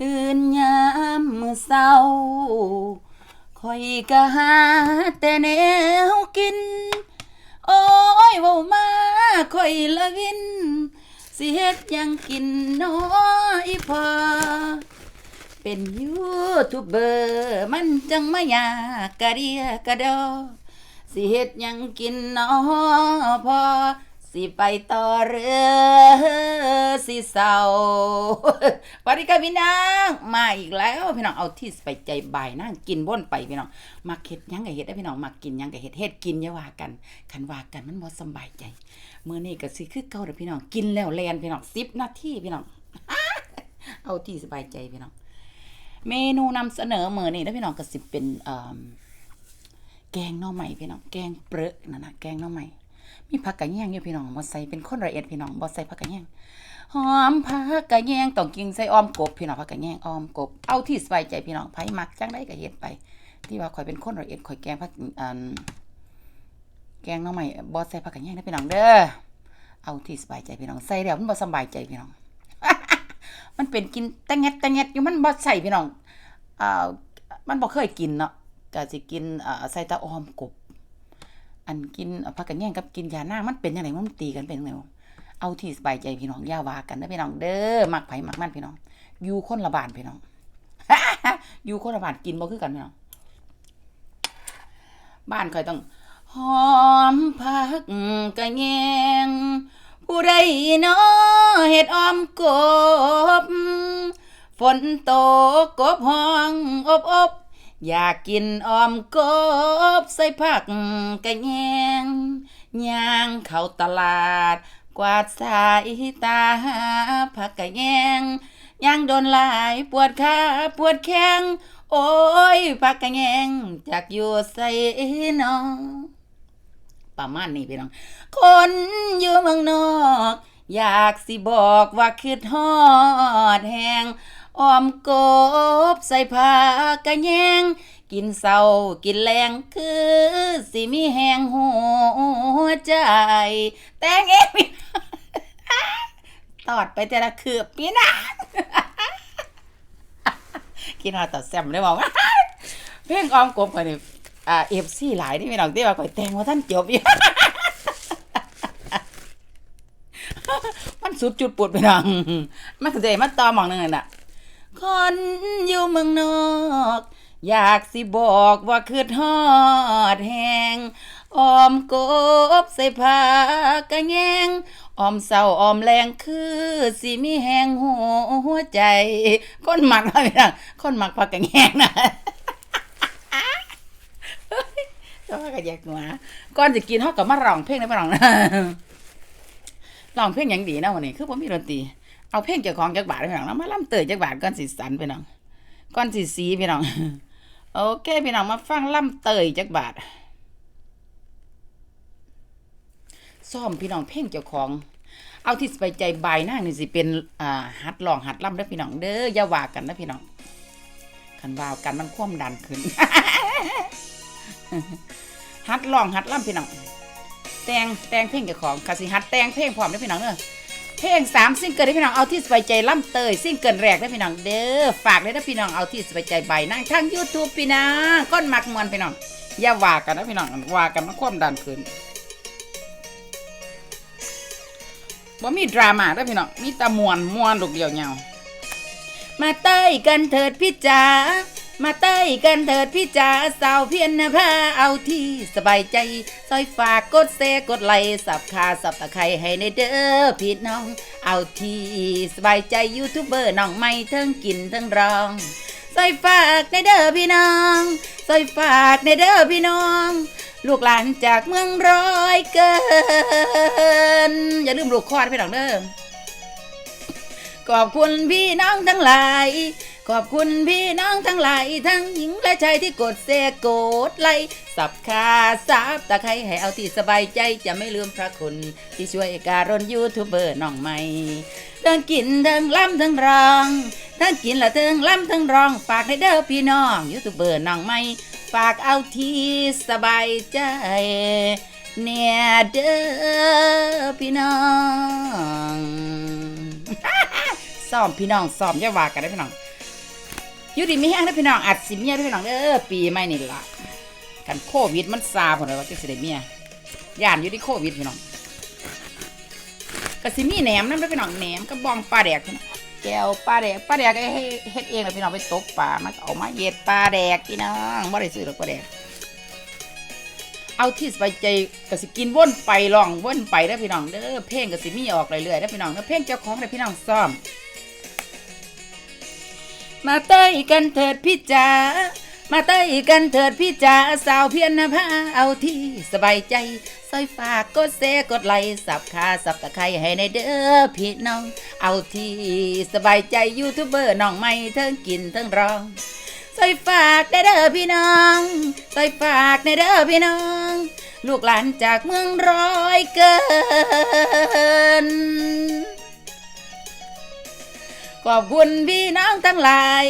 ตื่นยามมื้อเช้าคอยก็หาแต่แนวกิน โอ้ยเว้ามาคอยละวิน สิเฮ็ดหยังกินน้อยพอ เป็นยูทูบเบอร์มันจังมายากกะเดียกะดอสิเฮ็ดหยังกินน้อพอ สิไปต่อเรือสิเศร้าวัสดีค่ะพี่น้องมาอีกแล้วพี่น้องเอาที่ไปใจบ่ายนั่งกินบ่นไปพี่น้องมาเฮ็ดยังก็เฮ็ดได้พี่น้องมากินยังก็เฮ็ดเฮ็ดกินอย่าว่ากันคันว่ากันมันบ่สบายใจเมื้อนี้ก็สิคือเก่าเด้อพี่น้องกินแล้วแลนพี่น้อง10นาทีพี่น้องเอาที่สบายใจพี่น้องเมนูนำเสนอเมื้อนี้เด้อพี่น้องก็สิเป็นเอ่อแกงน่อใหม่พี่น้องแกงเปรอะนั่นนะแกงน่อใหม่ มีผักกะแยงอยู่พี่น้องบ่ใส่เป็นคนละเอียดพี่น้องบ่ใส่ผักกะแยงหอมผักกะแยงต้องกินใส่อ้อมกบพี่น้องผักกะแยงอ้อมกบเอาที่สบายใจพี่น้องไผมักจังได้ก็เฮ็ดไป ที่ว่าข่อยเป็นคนละเอียดข่อยแกงผักอันแกงน่องใหม่บ่ใส่ผักกะแยงนะพี่น้องเด้อเอาที่สบายใจพี่น้องใส่แล้วมันบ่สบายใจพี่น้อง มันเป็นกินแตะแงดแตะแงดอยู่มันบ่ใส่พี่น้องอ่ามันบ่เคยกินเนาะก็สิกินอ่อใส่ตะออมกบ อันกินผักกะแยงกับกินยาหน้ามันเป็นยังไงมันตีกันเป็นยังไงวะเอาที่สบายใจพี่น้องย่าวากันนะพี่น้องเด้อมักไผ่มักมันพี่น้องอยู่คนละบานพี่น้องอยู่คนละบานกินบ่คือกันพี่น้องบ้านคอยต้องหอมผักกะแยงผู้ใดนาะเฮ็ดอ้อมกบ ฝนตกกบห้องอบอบ อยากกินออมกบใส่ผักกะแยงย่างเข้าตลาด กวาดสายตาผักกะแยงย่างโดนหลายปวดขาปวดแข้งโอ้ยผักกะแยงจากอยู่ใส่นอประมาณนี้พี่น้อง คนอยู่เมืองนอก อยากสิบอกว่าคือทอดแหง อ้อมกบใส่ผ้ากะแยง กินเศร้ากินแรงคือสิมีแหงหัวใจ แตงเองตอดไปแต่ละคืบพี่นะกินหอดต่อแซมได้บอกว่าเพลงออมกบก่อนนี่อ่าเอฟซีหลายที่พี่น้องที่ว่าก่อยแต่งว่าท่านจบอยู่มันสุดจุดปวดไปน้องมันก็จะมาต่อมองหนึงนั่นน่ะ คนอยู่เมืองนอก อยากสิบอกว่าคือทอดแหงออมกบใส่ผ้ากะแยงออมเศร้าออมแรงคือสิมีแหงหัวใจ คนหมักอะไรนะคนหมักผักกะแยงนะก็ว่าก็อยกหัวก่อนจะกินเขาก็มาร้องเพลงได้ปะร้องนะร้องเพลงหยังดีนะวันนี้คือผมมีดนตรี เอาเพลงเจ้าของจักบาทไปน้องมาล่ำเตยจักบาทก่อนสิสันไปน้องก่อนสิสีพี่น้องโอเคพี่น้องมาฟังล่ำเตยจักบาทซ่อมพี่น้องเพลงเจ้าของ เอาที่สบายใจบายหน้างนี่สิเป็นอ่าหัดลองหัดล่ำเด้พี่น้องเด้ออย่าว่ากันนะพี่น้องคันว่ากันมันคว่ำดันขึ้นฮัดลองฮัดล่ำพี่น้องแต่งแต่งเพลงเจ้าของคาสิฮัดแต่งเพลงพร้อมเด้พี่น้องเด้อ เพลงสามซิงเกิลเด้พี่น้องเอาที่สบายใจล่ำเตยซิงเกิลแรกเด้พี่น้องเด้อฝากเลยนะพี่น้องเอาที่สบายใจใบนั่งทาง YouTube พี่น้องก้นมักมวนพี่น้องอย่าว่ากันนะพี่น้องว่ากันมันความดันขึ้นบ่มีดราม่าเด้อพี่น้องมีแตะมวนมวนลูกเดียวเงามาเต้ยกันเถิดพี่จ๋า มาเต้ยกันเถิดพี่จ๋าสาวเพียนนะพาเอาที่สบายใจซอยฝากกดแซกดไลค์สับคาสับตะไคร้ให้ในเด้อพี่น้อง เอาที่สบายใจยูทูบเบอร์น้องไม่เทิงกินเทิงร้องซอยฝากในเด้อพี่น้องซอยฝากในเด้อพี่น้อง ลูกหลานจากเมืองร้อยเกิน อย่าลืมลูกคอดพี่น้องเด้อขอบคุณพี่น้องทั้งหลาย ขอบคุณพี่น้องทั้งหลายทั้งหญิงและชายที่กดแชร์กดไลค์สับคาสับตะไคร้ให้เอาที่สบายใจจะไม่ลืมพระคุณที่ช่วยการนยูทูบเบอร์น้องใหม่ทั้งกินทั้งล้ำทั้งร้องทั้งกินและทั้งล้ำทั้งร้องฝากให้เด้อพี่น้องยูทูบเบอร์น้องใหม่ฝากเอาที่สบายใจเนี่ยเด้อพี่น้องซ้อมพี่น้องซ้อมอย่าว่ากันได้พี่น้อง อยู่ดีมีแห้งเด้อพี่น้องอัดสิเมียด้อพี่น้องเด้อปีใหม่นี่ละกันโควิดมันซาพุ่นเลยว่าจะสิได้เมียย่านอยู่ที่โควิดพี่น้องก็สิมีแหนมนำเด้อพี่น้องแหนมกับบองปลาแดกพี่น้องแก้วปลาแดกปลาแดกก็ให้เฮ็ดเองเลยพี่น้องไปตกปลามาเอามาเย็ดปลาแดกพี่น้องบ่ได้ซื้อหรอกปลาแดกเอาที่สบายใจก็สิกินว่นไปลองว่นไปได้พี่น้องเด้อเพลงก็สิมีออกเรื่อยๆได้พี่น้องเด้อเพลงเจ้าของได้พี่น้องซ้อม มาเต้ยกันเถิดพี่จ๋า มาเต้ยกันเถิดพี่จ๋าสาวเพียรนภาเอาที่สบายใจซอยฝากกดเซกดไลค์สับขาสับตะไคร้ให้ในเด้อพี่น้อง เอาที่สบายใจยูทูบเบอร์น้องไม่เทิงกินเทิงร้องใส่ฝากได้เด้อพี่น้องใส่ฝากได้เด้อพี่น้อง ลูกหลานจากเมืองร้อยเกิ ขอบคุณพี่น้องทั้งหลาย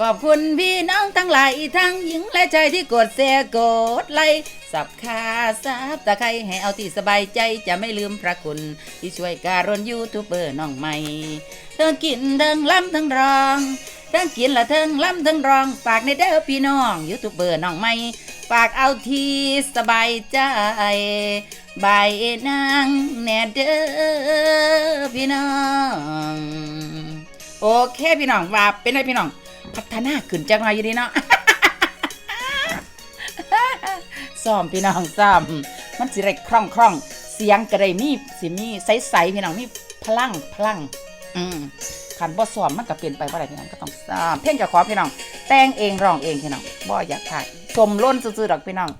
ขอบคุณพี่น้องทั้งหลายทั้งหญิงและชายที่กดแชร์กดไลค์สับขาสับตะไคร้ให้เอาที่สบายใจจะไม่ลืมพระคุณ ที่ช่วยการรนยูทูบเบอร์น้องใหม่เทิงกินเทิงล้ำเทิงรองทั้งกินละเทิงล้ำเทิงรองฝากในเด้อพี่น้องยูทูบเบอร์น้องใหม่ฝากเอาที่สบายใจบายนางแน่เด้อพี่น้อง โอเคพี่น้องว่าเป็นไงพี่น้อง พัฒนาขึ้นจังหน่อยอยู่ดีเนาะซ้อมพี่น้องซ้อมมันสิได้คล่องคล่องเสียงก็ได้มีสิมีใสๆพี่น้องมีพลังพลัง อืมขันบ่ซ้อมมันก็เปลี่ยนไปบ่ได้พี่น้องก็ต้องซ้อมเพลงจ้าขอพี่น้อง แต่งเองร้องเองพี่น้องบ่อยากขาดสมล้นซื่อๆดอกพี่น้อง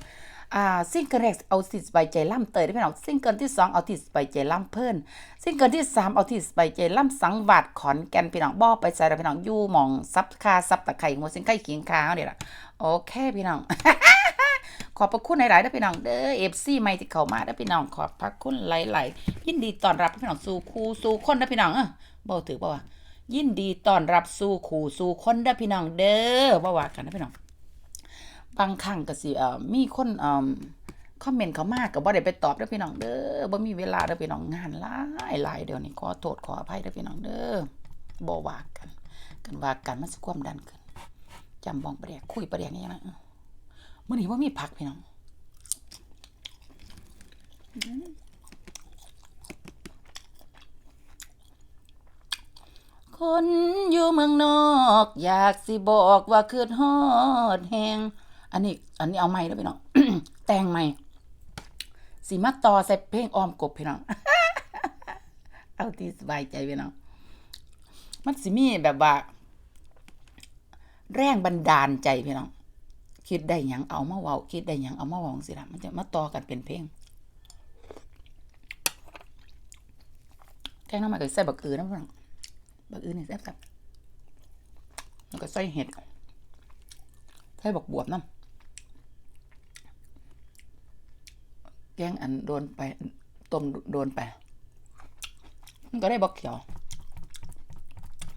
อ่าซิงเกิลแรกเอาที่สบายใจล่ำเตยได้พี่น้องซิงเกิลที่สองเอาที่สบายใจล่ำเพิ่นซิงเกิลที่สามเอาที่สบายใจล่ำสังวาดขอนแก่นพี่น้องบ่ไปใส่ดอกพี่น้องอยู่หมองซับคาซับตะไคร่หัวสิงไข่ขิงคาเนี่ล่ะโอเคพี่น้องขอบพระคุณหลายๆเด้อพี่น้องเด้อ FC ใหม่ที่เข้ามาเด้อพี่น้องขอบพระคุณหลายๆยินดีต้อนรับพี่น้องสู่ครูสู่คนเด้อพี่น้องเออบ่ถือบ่ว่ายินดีต้อนรับสู่ครูสู่คนเด้อพี่น้องเด้อบ่ว่ากันนะพี่น้อง บางครั้งก็สิเอ่อมีคนเอ่อคอมเมนต์เขามากก็บ่ได้ไปตอบเด้อพี่น้องเด้อบ่มีเวลาเด้อพี่น้องงานหลายหลายเดี๋ยวนี้ขอโทษขออภัยเด้อพี่น้องเด้อบ่ว่ากัน กันว่ากันมันสิความดันขึ้นจำบ้องประแดกคุยประแดกนี่ยังไงมื้อนี้บ่มีผักพี่น้องคนอยู่เมืองนอก อยากสิบอกว่าคืดฮอดแฮง อันนี้ อันนี้เอาใหม่เด้อพี่น้องแต่งใหม่สิมาต่อใส่เพลงออมกบพี่น้อง เอาที่สบายใจพี่น้องมันสิมีแบบว่า แรงบันดาลใจพี่น้อง คิดได้ยังเอามาเว้าคิดได้ยังเอามาเว้าสิละมันจะมาต่อกันเป็นเพลงแกงน้ำมันก็ใส่บักอือนะพี่น้องบักอือนี่แซ่บๆแล้วก็ใส่เห็ดใส่บักบวบน้ำ กงอันโดนไปต้มโดนไปมันก็ได้บักเขียว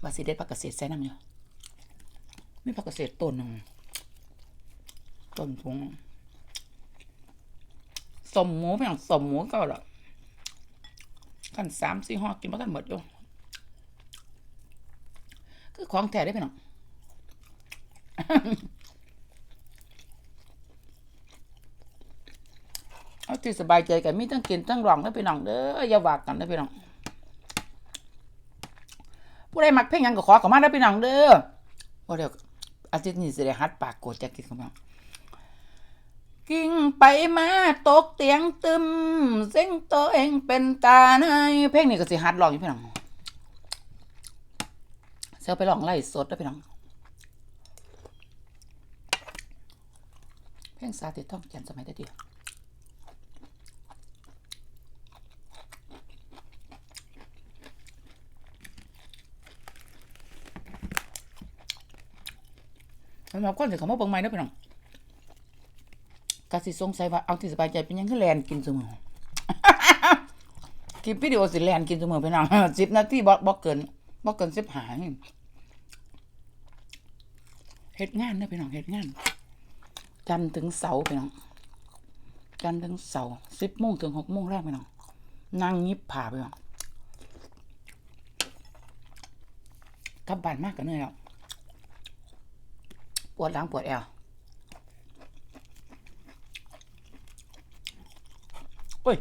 บาสิเด็ดผักเกษตรใส่น้ำอยู่มีผักเกษตรต้นหนึ่งต้นทุงสมหมูเป็นอย่างสมหมูก็ละกันสามสี่ห่อกินมากันหมดอยู่คือของแท้ได้ไปหน่องเอ ที่สบายใจกันมีทั้งกินทั้งร้องได้ไปหน่องเด้ออย่าว่ากันได้ไปหน่องผู้ใดมักเพลงยังก็ขอเข้ามาได้อพี่น้องเด้อว่าเดี๋ยวอาทิตย์นี้สิได้หัดปากโกดจะกินกับน้องกิ่งไปมาตกเตียงตึมเส้งตัวเองเป็นตาในเพลงนี้ก็สิหัดร้องอยู่พี่น้องเสียไปร้องไล่สดได้อพี่น้องเพลงสาธิตท่องแก่นสมัยแต่เดี สำหรับคนที่เขามาเบิ่งใหม่เด้อพี่น้องก็สิสงสัยว่าเอาที่สบายใจเป็นยังคือแลนกินซุมื้อคลิปวิดีโอสิแลนกินซุมื้อพี่น้อง10นาทีบ่บ่เกินบ่เกิน15นี่เฮ็ดงานเด้อพี่น้องเฮ็ดงาน จันถึงเสาร์พี่น้องจันถึงเสาร์10โมงถึง6โมงแรกพี่น้องนั่งยิบผ้าพี่น้องกลับบ้านมากกันเหนื่อยแล้ว ปวดหลังปวดแอวโอ้ย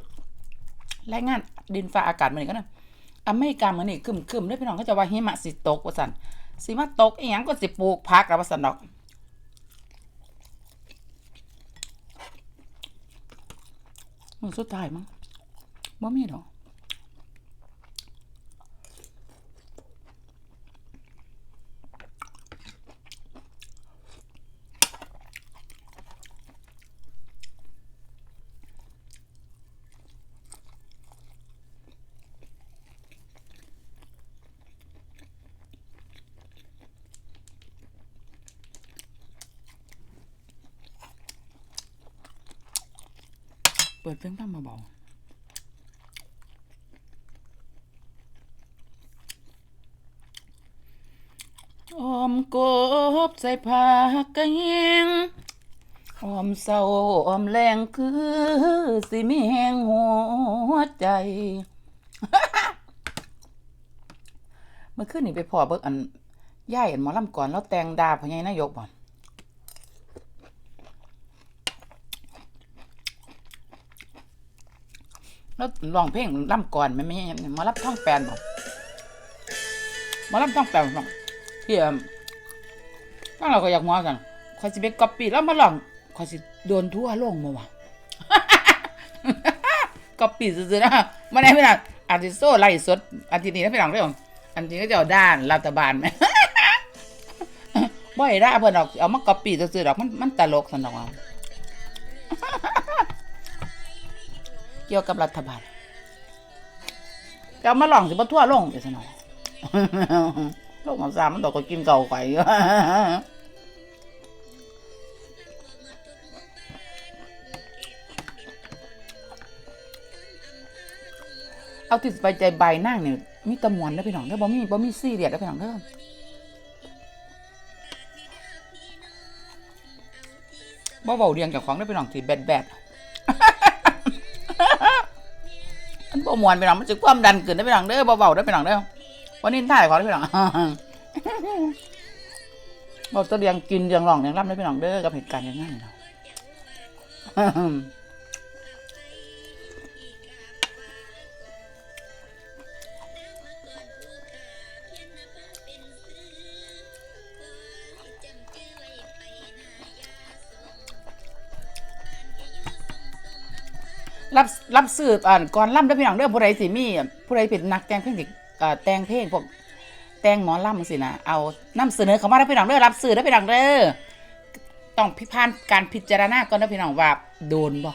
รายงานดินฟ้าอากาศมันนี่ก็นะอเมริกามันนี่คึมคึมๆเด้อพี่น้องเขาจะว่าหิมะสิตกว่าสันสิมาตกอีหยังก็สิปลูกพักกับว่าสันดอกมือสุดท้ายมั้งบ่มีดอก เปิดเพลงตั้งมาเบาออมกบใส่ผ้ากระเฮงออมเศร้าออมแรงคือสิมีแหงหัวใจ เมื่อคืนนี่ไปพอเบิกอันย่ายอันหมอลำก่อนแล้วแต่งดาพญายนายกบ่อน แล้วร้องเพลงล่ำก่อนไม่ไม่ใช่หมารับท่องแปนบอกมารับท่องแปนบอกที่เอิ่มถ้าเราก็อยากมากันคอยสิไปก๊อปปี้แล้วมาลองคอยสิโดนทั่วโลกมาวะก๊อปปี้ซื่อๆนะมาได้ไม่นานอาร์ติโซไล่สดอาทิตย์นี้นะพี่น้องเรื่องอันนี้ก็จะเอาด้านรัฐบาลไหมบ่อยได้เพิ่นออกเอามาก๊อปปี้ซื่อๆดอกมันมันตลกสนอง เกี่ยวกับรัฐบาลจะเอามาลองสิบ่ทั่วลงเดี๋ยวสนองโลกของสามมันตกก็กินเก่าไปเอาติดไปใจใบนั่งเนี่ยมีตะมวนได้อพี่น้องเด้อบ่มีบ่มีซี่เรียสได้อพี่น้องเด้อบ่เว้าเรียงกับของได้อพี่น้องที่แบดๆ มันบ่มวนไปหรองมันจะความดันเกินได้ไปหรองเด้อเบาๆได้ไปหรองเด้อวันนี้ถ่ายขอได้ไปหรอกบอกจะเรียงกินเรียงหลองเรียงรับได้ไปหรองเด้อกับเหตุการณ์อย่างนั้นเนาะ รับรับซื้ออ่าก่อนล่ำได้อพี่น้องเด้อผู้ใดสิมีผู้ใดเป็นนักแต่งเพลงสิเอ่อแต่งเพลงพวกแต่งหมอล่ำสินะเอานํเสนอเขามาได้อพี่น้องเด้อรับซื้อได้อพี่น้องเด้อต้องพิพานการพิจารณาก่อนนะพี่น้องว่าโดนบ่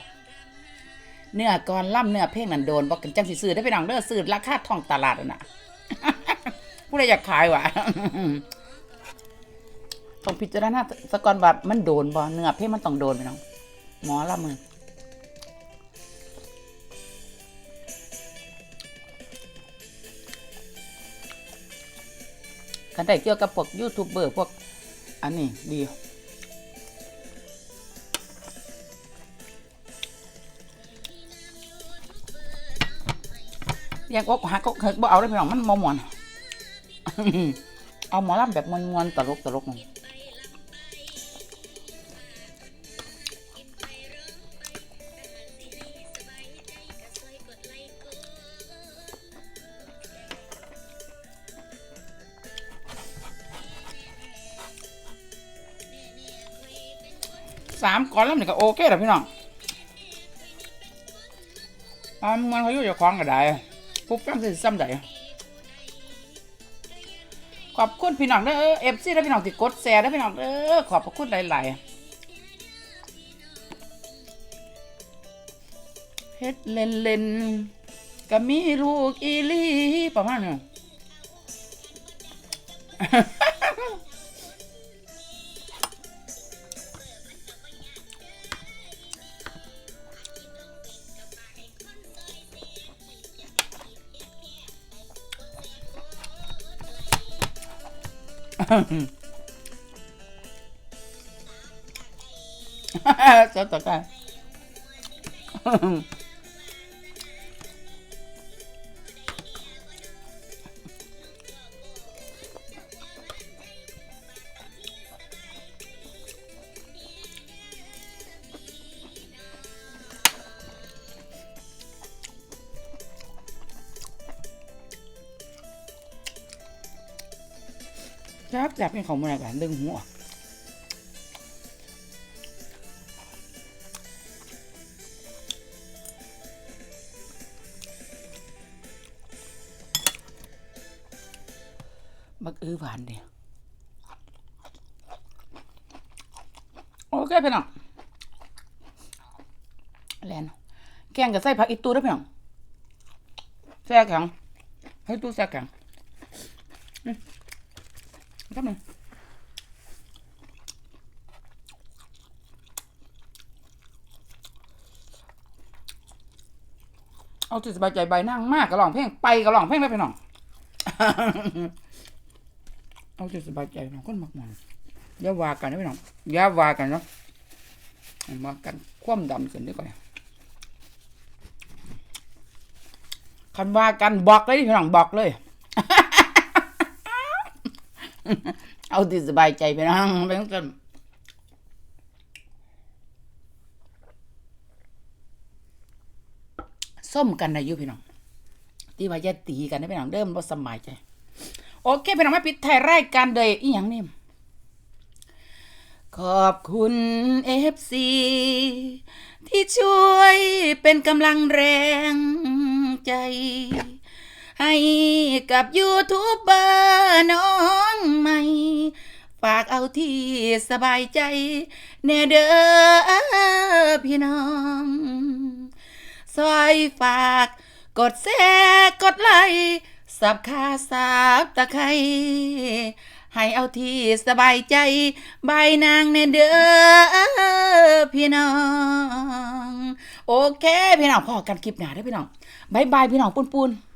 เนื้อก่อนล่ำเนื้อเพลงนั้นโดนบ่กันจังสิซื้อได้อพี่น้องเด้อซื้อราคาท้องตลาดนั่นน่ะผู้ใดอยากขายวะต้องพิจารณาสก่อนว่ามันโดนบ่เนื้อเพลงมันต้องโดนพี่น้องหมอล่ำมือ กันได้เกี่ยวกับพวกยูทูบเบอร์พวกอันนี้ดีเรียกอกหักอกเฮิกบ่เอาได้พี่น้องมันมอมวนเอาหมอลำแบบมวนๆตลกตลกมัน สามก่อนแล้วนี่ก็โอเคแล้วพี่น้องอ่ามันเขาอยู่จะคล้องก็ได้ปุ๊บตั้งสิซ้ำได้ขอบคุณพี่น้องเด้อเอฟซีและพี่น้องที่กดแชร์และพี่น้องเด้อขอบพระคุณหลายๆเฮ็ดเล่นๆก็มีลูกอีลีประมาณนี้ ちょっとかい。 แซ่บแซ่บเป็นของมันอะไรกันดึงหัวบักอื้อหวานเดียวโอเคพี่น้องแลนแกงกับไส้ผักอีตูด้วยพี่น้องแซ่แข็งให้ตู้แซ่แข็ง อืมครับหนึ่งเอาที่สบายใจใบนั่งมากก็ร้องเพลงไปก็ร้องเพลงได้พี่น้อง เอาที่สบายใจน้องคนมากมายอย่าว่ากันนะพี่น้องอย่าว่ากันเนาะมากันคว่ำดำเสร็จดีกว่าคันว่ากันบอกเลยพี่น้องบอกเลย เอาที่สบายใจไปน้องไปกันส้มกันนะยุพี่น้องที่ว่าจะตีกันนะพี่น้องเริ่มบ่สมัยใจโอเคพี่น้องไมาปิดท้ายรายการโดยอีหยังนี่ขอบคุณเอฟซีที่ช่วยเป็นกำลังแรงใจ ให้กับยูทูบเบอร์น้องใหม่ ฝากเอาที่สบายใจแน่เด้อพี่น้องซอยฝากกดแชร์กดไลค์สับขาสับตะไคร้ให้เอาที่สบายใจใบานางเนเด้อพี่น้อง โอเค พี่น้องพอกันคลิปหนาได้พี่น้องบายบายพี่น้องปุนปุนๆ